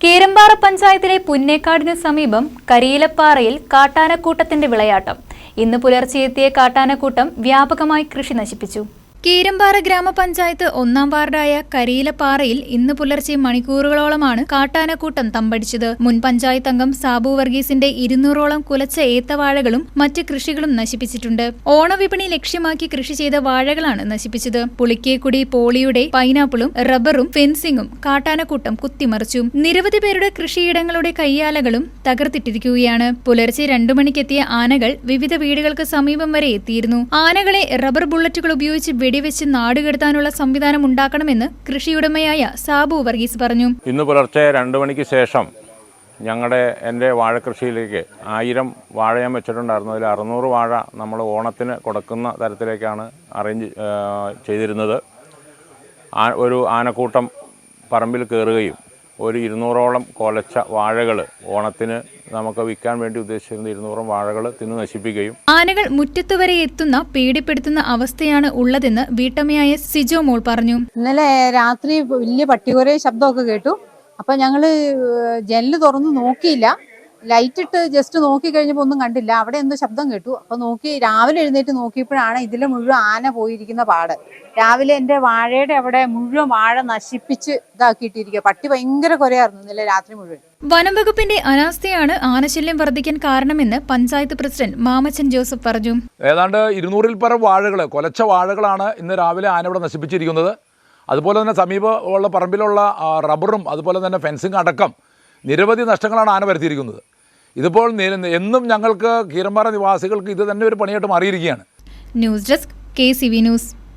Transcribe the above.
കീരമ്പാറ പഞ്ചായത്തിലെ പുന്നേക്കാടിനു സമീപം കരിയിലപ്പാറയിൽ കാട്ടാനക്കൂട്ടത്തിന്റെ വിളയാട്ടം. ഇന്ന് പുലർച്ചെ എത്തിയ കാട്ടാനക്കൂട്ടം വ്യാപകമായി കൃഷി നശിപ്പിച്ചു. കീരമ്പാറ ഗ്രാമപഞ്ചായത്ത് ഒന്നാം വാർഡായ കരിയിലപ്പാറയിൽ ഇന്ന് പുലർച്ചെ മണിക്കൂറുകളോളമാണ് കാട്ടാനക്കൂട്ടം തമ്പടിച്ചത്. മുൻ പഞ്ചായത്ത് അംഗം സാബു വർഗീസിന്റെ ഇരുന്നൂറോളം കുലച്ച ഏത്തവാഴകളും മറ്റ് കൃഷികളും നശിപ്പിച്ചിട്ടുണ്ട്. ഓണവിപണി ലക്ഷ്യമാക്കി കൃഷി ചെയ്ത വാഴകളാണ് നശിപ്പിച്ചത്. പുളിക്കേക്കുടി പോളിയുടെ പൈനാപ്പിളും റബ്ബറും ഫെൻസിംഗും കാട്ടാനക്കൂട്ടം കുത്തിമറിച്ചു. നിരവധി പേരുടെ കൃഷിയിടങ്ങളുടെ കയ്യാലകളും തകർത്തിട്ടിരിക്കുകയാണ്. പുലർച്ചെ രണ്ടു മണിക്കെത്തിയ ആനകൾ വിവിധ വീടുകൾക്ക് സമീപം വരെ എത്തിയിരുന്നു. ആനകളെ റബ്ബർ ബുള്ളറ്റുകൾ ഉപയോഗിച്ച് വെടിവെച്ച് നാടുകടത്താനുള്ള സംവിധാനം ഉണ്ടാക്കണമെന്ന് കൃഷിയുടമയായ സാബു വർഗീസ് പറഞ്ഞു. ഇന്ന് പുലർച്ചെ രണ്ടു മണിക്ക് ശേഷം ഞങ്ങളുടെ എന്റെ വാഴക്കൃഷിയിലേക്ക് ആയിരം വാഴ ഞാൻ വെച്ചിട്ടുണ്ടായിരുന്നു. അതിൽ അറുന്നൂറ് വാഴ നമ്മൾ ഓണത്തിന് കൊടുക്കുന്ന തരത്തിലേക്കാണ് അറേഞ്ച് ചെയ്തിരുന്നത്. ഒരു ആനക്കൂട്ടം പറമ്പിൽ കയറുകയും ഒരു ഇരുന്നൂറോളം കൊലച്ച വാഴകൾ ഓണത്തിന് നമുക്ക് വിൽക്കാൻ വേണ്ടി ഉദ്ദേശിച്ചിരുന്ന ഇരുന്നൂറും വാഴകൾ തിന്ന് നശിപ്പിക്കുകയും ആനകൾ മുറ്റത്തുവരെ എത്തുന്ന പേടിപ്പെടുത്തുന്ന അവസ്ഥയാണ് ഉള്ളതെന്ന് വീട്ടമ്മയായ സിജോ മോൾ പറഞ്ഞു. ഇന്നലെ രാത്രി വലിയ പട്ടികുര ശബ്ദമൊക്കെ കേട്ടു. അപ്പൊ ഞങ്ങൾ ജനൽ തുറന്നു നോക്കിയില്ല. ലൈറ്റ് ഇട്ട് ജസ്റ്റ് നോക്കി കഴിഞ്ഞപ്പോൾ ഒന്നും കണ്ടില്ല. അവിടെ എന്തോ ശബ്ദം കേട്ടു. അപ്പൊ നോക്കി രാവിലെ എഴുന്നേറ്റ് നോക്കിയപ്പോഴാണ് ഇതിൽ മുഴുവൻ ആന പോയിരിക്കുന്ന പാട്. രാവിലെ എന്റെ വാഴയുടെ അവിടെ മുഴുവൻ വാഴ നശിപ്പിച്ച് ഇതാക്കിയിട്ടിരിക്കുക പട്ടി ഭയങ്കര കുരയായിരുന്നു ഇന്നലെ രാത്രി മുഴുവൻ. വനം വകുപ്പിന്റെ അനാസ്ഥയാണ് ആനശല്യം വർദ്ധിക്കാൻ കാരണമെന്ന് പഞ്ചായത്ത് പ്രസിഡന്റ് മാമച്ചൻ ജോസഫ് പറഞ്ഞു. ഏതാണ്ട് ഇരുന്നൂറിൽ പരം വാഴകൾ കൊലച്ച വാഴകളാണ് ഇന്ന് രാവിലെ ആന ഇവിടെ നശിപ്പിച്ചിരിക്കുന്നത്. അതുപോലെ തന്നെ സമീപമുള്ള പറമ്പിലുള്ള റബ്ബറും അതുപോലെ തന്നെ ഫെൻസിങ് അടക്കം നിരവധി നഷ്ടങ്ങളാണ് ആന വരുത്തിയിരിക്കുന്നത്. ഇതിപ്പോൾ എന്നും ഞങ്ങൾക്ക് കീരമ്പാറ നിവാസികൾക്ക് ഇത് തന്നെ ഒരു പണിയായിട്ട് മാറിയിരിക്കുകയാണ്. News desk K C V news.